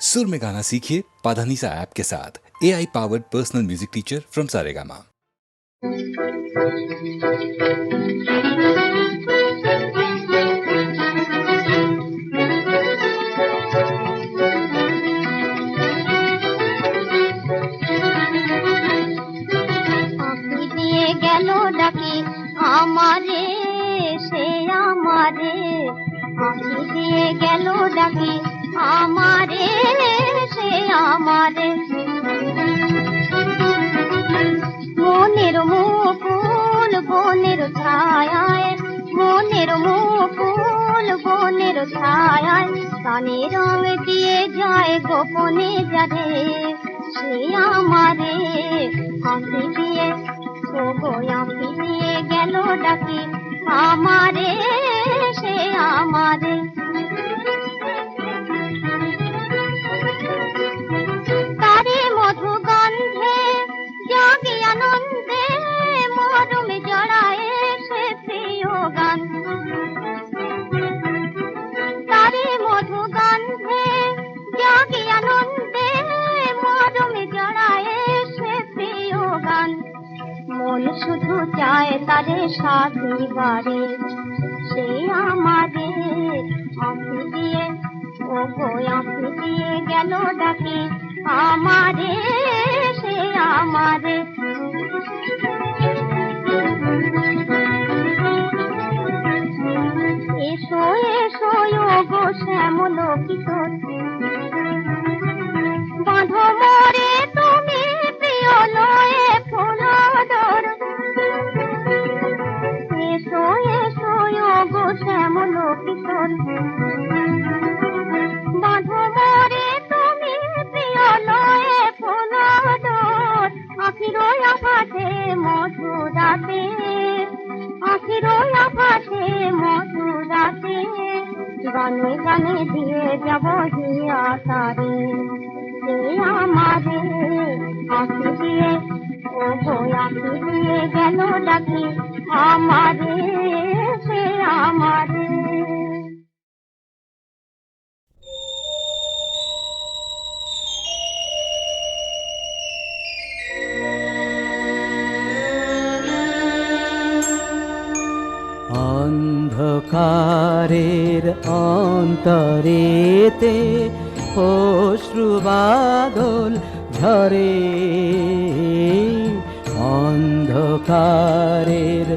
सुर में गाना सीखिए पाधानीसा ऐप के साथ A I powered personal music teacher from Saregama পাখি দিয়ে গেল ডাকি আমারে সে আমারে পাখি দিয়ে গেল ডাকি আমারে, সে আমারে। মনের মুকুল, বনের ছায়ায়, মনের মুকুল, বনের ছায়ায়, কানে রং দিয়ে যায় গোপনে যারে, সে আমারে আঁকি দিয়ে ও গো আঁকি দিয়ে গেল ডাকি, আমারে, সে আমারে। শুধু চায় তারে সাথী বাড়ি। সে আমারে আঁকি দিয়ে ও গো আঁকি দিয়ে গেল ডাকি আমারে, সে আমারে। এসো এসো ও গো শ্যামল অন্তরেতে অশ্রুবাদল ঝরে। অন্ধকারের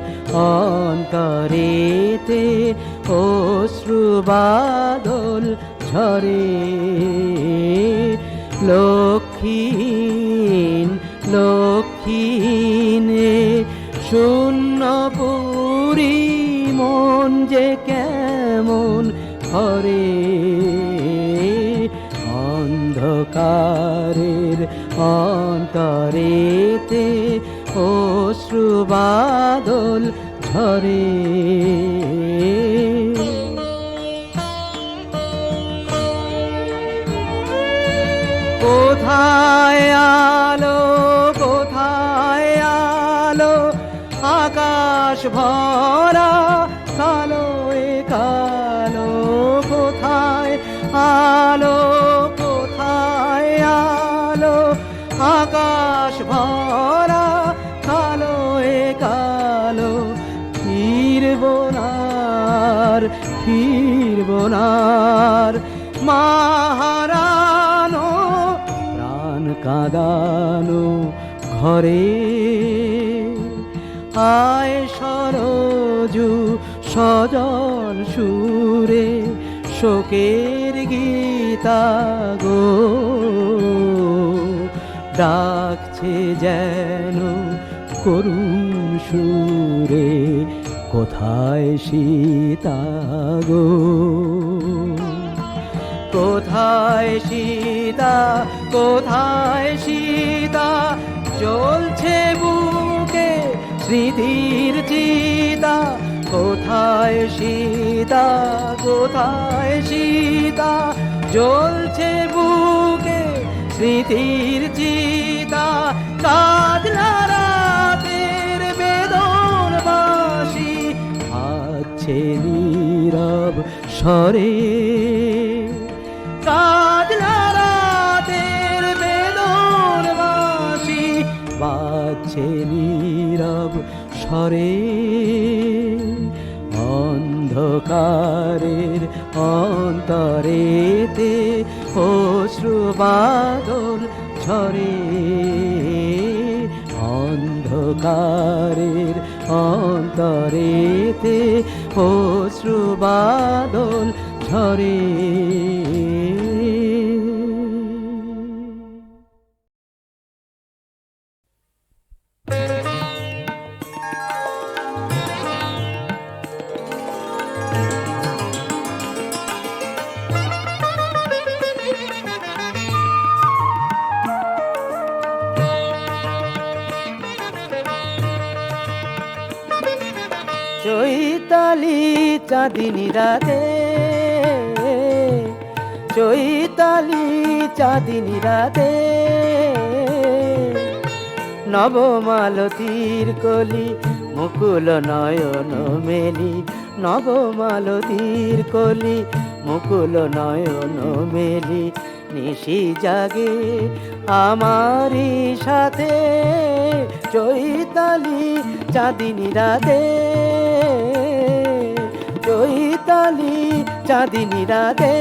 অন্তরেতে অশ্রুবাদল ঝরে। লক্ষ্মীন লক্ষ্মীনে শূন্য অন্তরেতে অশ্রুবাদল ঝরে। কোথায় আলো কোথায় আলো? আকাশ ভরা ফিরবো নার মাহারানো প্রাণ কাঁদানো ঘরে। আয় সরজু সজল সুরে শোকের গীতা গো। ডাকছে যেন করুণ সুরে। কোথায় সীতা গো? কোথায় সীতা কোথায় সীতা? চলছে বুকে স্মৃতির চিতা। কোথায় সীতা কোথায় সীতা? জ্বলছে বুকে স্মৃতির চিতা। স্বরে কাজলারাতের বেদন বাসি বাজছে নীরব সরে অন্ধকারের অন্তরেতে অশ্রুবাদল ঝরে। অন্ধকারের অন্তরেতে অশ্রু বাদল ঝরে। চাঁদিনী রাতে, চৈতালি চাঁদিনী রাতে। নবমালতীর কলি, মুকুল নয়ন মেলি। নবমালতীর কলি, মুকুল নয়ন মেলি। নিশি জাগে আমারই সাথে, চৈতালি চাঁদিনী রাতে। চৈতালি চাঁদিনী রাতে।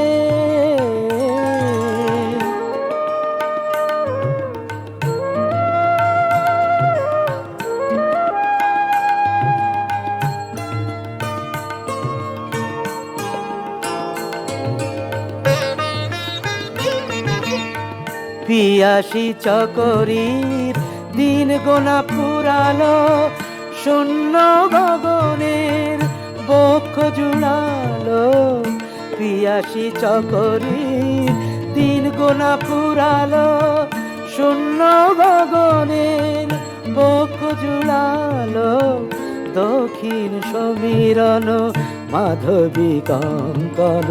পিয়াসি চকরির দিন গোনা পুরালো শূন্য গগনের বক্ষ জুড়ালো, পিয়াসি চকরি দিন গোনা পুরালো, শূন্য গগনের বক্ষ জুড়ালো, দক্ষিণ সমীরণ, মাধবী কঙ্কন,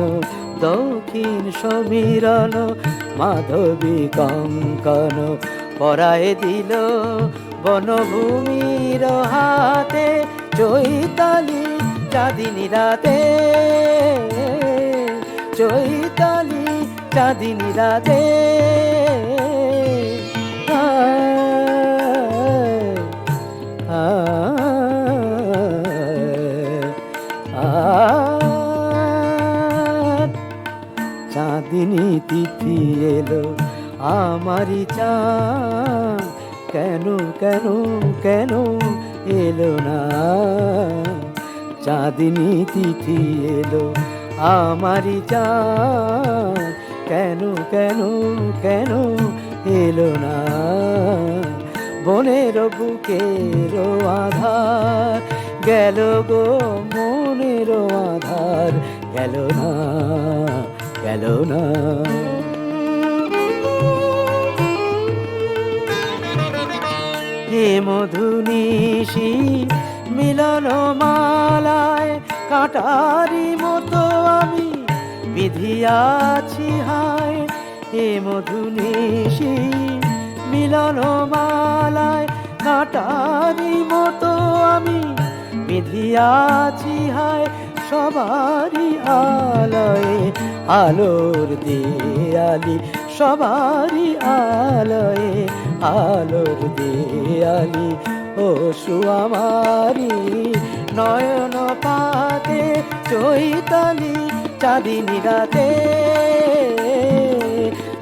দক্ষিণ সমীরণ, মাধবী কঙ্কন, পরায় দিল বনভূমির হাতে চৈতালি চাঁদিনী রাতে চৈতালি চাঁদিনী রাতে চাঁদিনী তিথি এলো আমারই চাঁদ কেন কেন কেন এলো না চাঁদিনী তিথি এলো, আমারই চাঁদ। কেন কেন কেন এলো না? বনের বুকের আধার, গেল গো মনের আধার। গেল না গেল না। হে মধুনিশি মিলন মালায় কাটারি মতো আমি বিধিয়াছি, হায়, হে মধুনিশি মিলন মালায় কাটারি মতো আমি বিধিয়াছি, হায়, সবারই আলয়ে আলোর দিয়ালি, সবারই আলয়ে আলোর দিয়ালি। ও সুয়ামারি নয়ন পাতে, চৈতালি চাঁদিনী রাতে।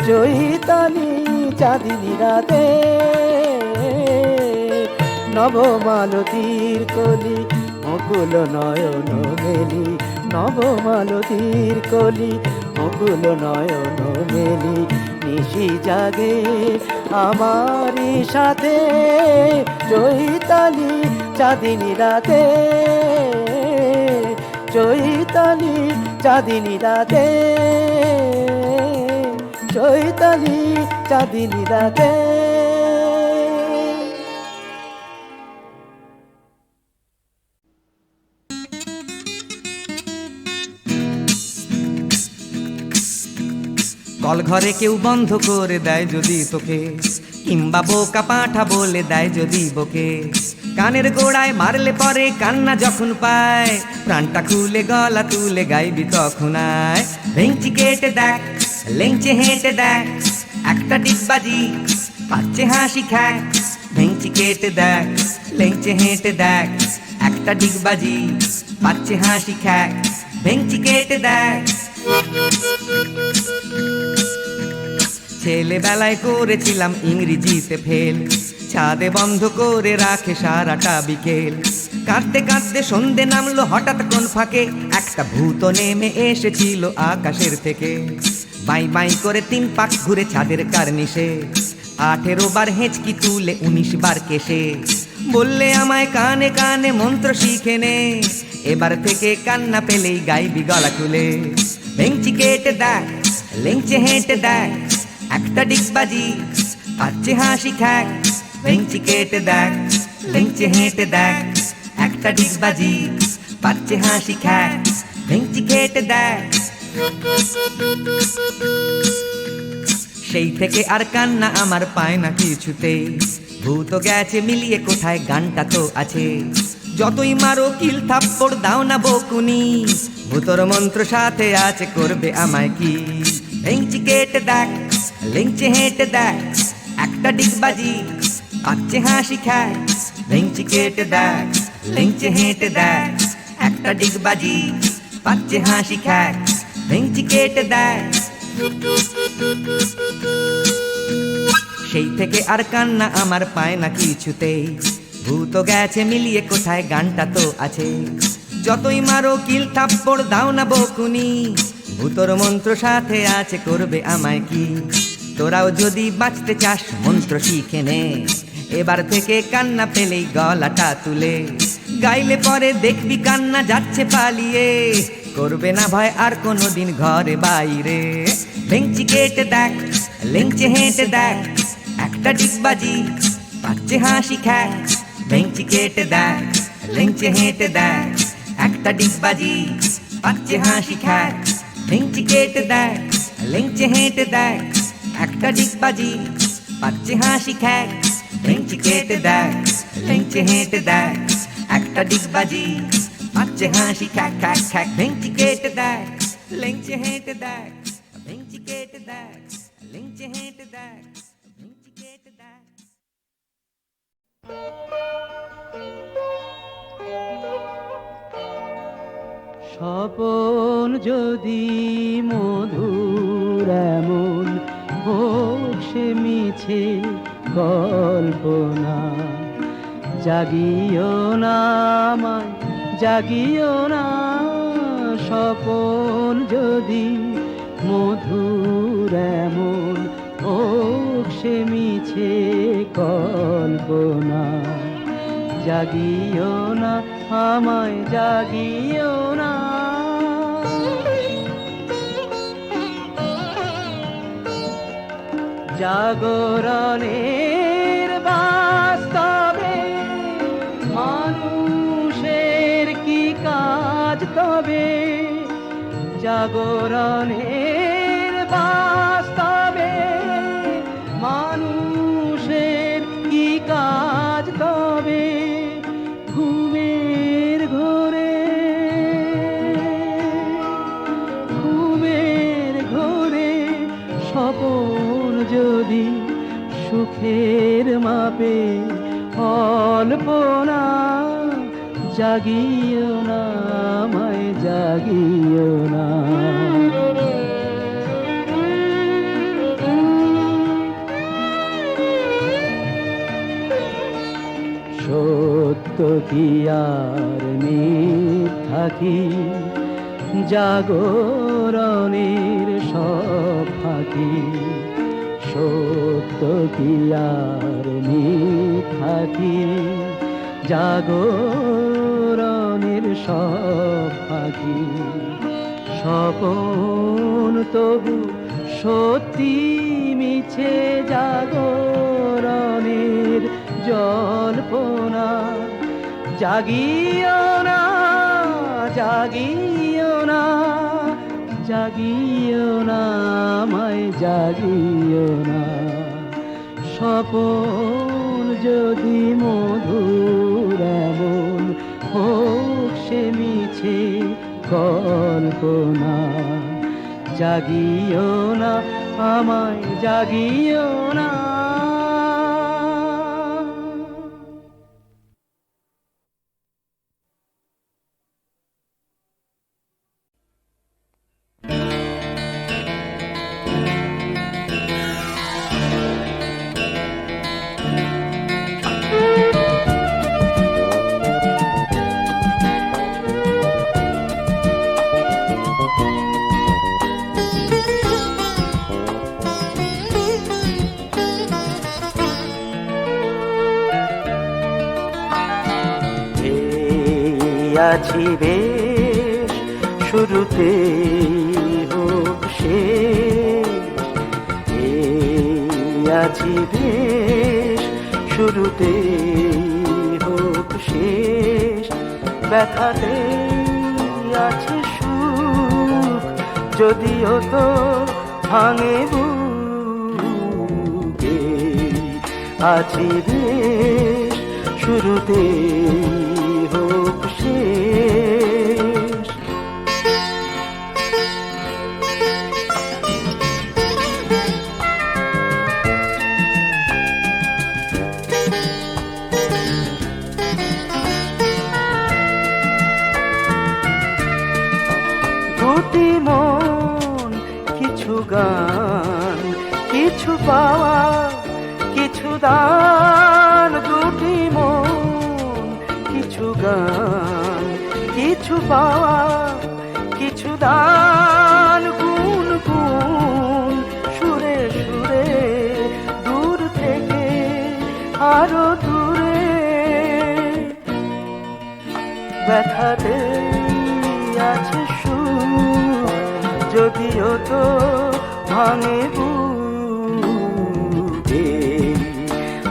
চৈতালি চাঁদিনী রাতে। নবমালতীর কলি, মুকুল নয়ন মেলি। নবমালতীর কলি, মুকুল নয়ন মেলি। নিশি জাগে আমারই সাথে। চৈতালি চাঁদিনী রাতে, চৈতালি চাঁদিনী রাতে, চৈতালি চাঁদিনী রাতে। কল ঘরে কেউ বন্ধ করে দেয় যদি তোকে। কিংবা বোকা পাঠা বলে দেয় যদি বকে। কানের গোড়ায় মারলে পরে কান্না যখন পায়, প্রাণটা খুলে, গলা তুলে গাইবি তখন আয়। ভেঙচি কেটে দেখ, লেংচে হেঁটে দেখ, একটা ডিব্বাজি পাচ্ছে হাসি খ্যাক। ভেঙচি কেটে দেখ, লেংচে হেঁটে দেখ, একটা ডিগবাজি পাচ্ছে হাসি খ্যাক। ভেঙচি কেটে দেয় ছেলেবেলায় করেছিলাম ইংরেজিতে ফেল। ছাদে বন্ধ করে রাখে সারাটা বিকেল। কাঁদতে কাঁদতে সন্ধে নামলো, হঠাৎ কোন ফাঁকে একটা ভূত নেমে এসেছিল আকাশের থেকে। বাই বাই করে তিন পাক ঘুরে ছাদের কার্নিশে। আঠেরো বার হেঁচকি তুলে উনিশ বার কেসে বললে আমায় কানে কানে মন্ত্র শিখে নে। এবার থেকে কান্না পেলেই গাইবি গলা খুলে। ভেঙচি কেটে দেখ, লেংচে হেঁটে দেখ একটা ডিগবাজি পাচ্ছে হাসি খ্যাক ভেঙচি কেটে দেখ লেংচে হেঁটে দেখ একটা ডিগবাজি পাচ্ছে হাসি খ্যাক ভেঙচি কেটে সেই থেকে আর কান্না আমার পায় না কিছুতেই ভূত গেছে মিলিয়ে কোথায় গানটা তো আছে। যতই মারো কিল থাপ্পড় দাও না বকুনি, ভূতর মন্ত্র সাথে আছে করবে আমায় কি? ভেঙচি কেটে দেখ লেংচে হেঁটে দেখ, একটা ডিগবাজি পাচ্ছে হাসি খায় ভেঙচি কেটে দেখ, লেংচে হেঁটে দেখ, একটা ডিগবাজি পাচ্ছে হাসি খায় ভেঙচি কেটে দেখ। সেই থেকে আর কান্না আমার পায় না কিছুতেই, ভূত গেছে মিলিয়ে কোথায় গানটা তো আছে। যতই মারো কিল থাপ্পড় দাও না বকুনি, ভূতর মন্ত্র সাথে আছে করবে আমায় কি? তোরাও যদি বাঁচতে চাস, মন্ত্র শিখে নে। এবার থেকে কান্না পেলেই গলাটা তুলে। গাইলে পরে দেখবি কান্না যাচ্ছে পালিয়ে। করবে না ভয় আর কোনো দিন ঘরে বাইরে। ভেঙচি কেটে দেখ, লেংচে হেঁটে দেখ, একটা ডিগবাজি পাচ্ছে হাসি খ্যাক। ভেঙচি কেটে দেখ, লেংচে হেঁটে দেখ, একটা ডিগবাজি পাচ্ছে হাসি খ্যাক। ভেঙচি কেটে দেখ, লেংচে হেঁটে দেখ। একটা ডিগবাজি পাচ্ছে হাসি খ্যাক ভেঙচি কেটে দেখ, লেংচে হেঁটে দেখ, একটা ডিগবাজি পাচ্ছে হাসি খ্যাক খ্যাক খ্যাক ভেঙচি কেটে দেখ, লেংচে হেঁটে দেখ ভেঙচি কেটে দেখ, লেংচে হেঁটে দেখ ভেঙচি কেটে দেখ। স্বপন যদি মধুর এমন হোক সে মিছে কল্পনা জাগিও না আমায়, জাগিও না স্বপন যদি মধুর এমন। হোক সে মিছে কল্পনা জাগিও না আমায়, জাগিও না জাগরণের বাস্তবে মানুষের কি কাজ তবে? জাগরণের সুখের মাপে অল্পনা জাগিও না, আমায় জাগিও না। সত্য কি আর মিথ্যা কি? জাগরণের সব ফাঁকি সত্য কি আর মিথ্যা কি জাগরণের সব ফাঁকি তবু সত্যি মিছে। জাগরণের জল্পনা। জাগিও না জাগিও না জাগিও না, আমায় জাগিও না। স্বপন যদি মধুর এমন হোক সে মিছে কল্পনা। জাগিও না আমায় জাগিও না। আছি বেশ শুরুতে হোক এই আছি বেশ শুরুতে হোক শেষ। ব্যথাতে আছে সুখ, যদিও তো ভাঙে বুকে। আছি বেশ শুরুতে হোক শেষ আরও দূরে। ব্যথাতে আছে শু যদিও তো ভাঙে বুকে।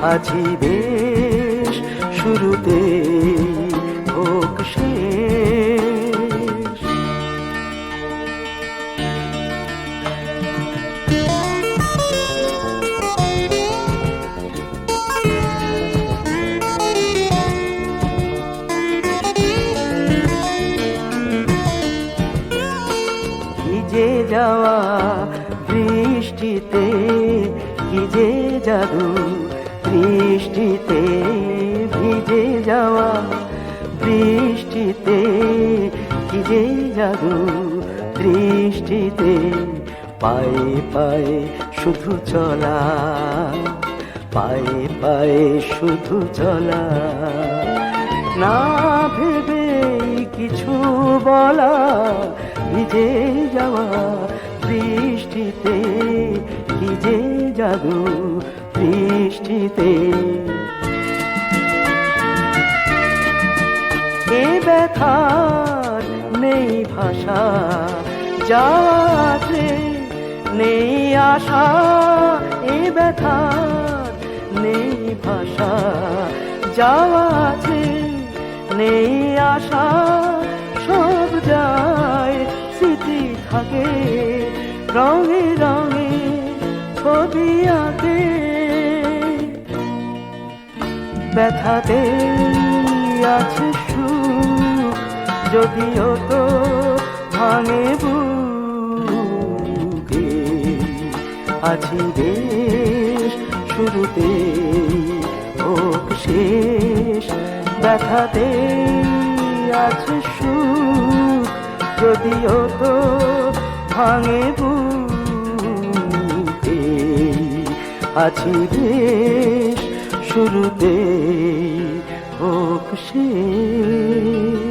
আছি বেশ শুরুতে। যাওয়া বৃষ্টিতে যে জাদু বৃষ্টিতে ভিজে যাওয়া বৃষ্টিতে, কি যে জাদু বৃষ্টিতে, পায়ে পায়ে শুধু চলা, পায়ে পায়ে শুধু চলা। না ভেবে কিছু বলা ভিজে যাওয়া বৃষ্টিতে, কি জাদু বৃষ্টিতে। এ ব্যথার নেই ভাষা যাতে নেই আশা। এ ব্যথার নেই ভাষা, যাওয়াতে নেই আশা। সব যায় থাকে, রঙে রঙে ছবি আঁকে। ব্যথাতে আছে সুখ, যদিও তো ভাঙে বুকে। আছি বেশ শুরুতে, হোক শেষ। ব্যথাতে আছে সুখ যদিও তো ভাঙে বুকে আছি বেশ শুরুতে হোক শেষ।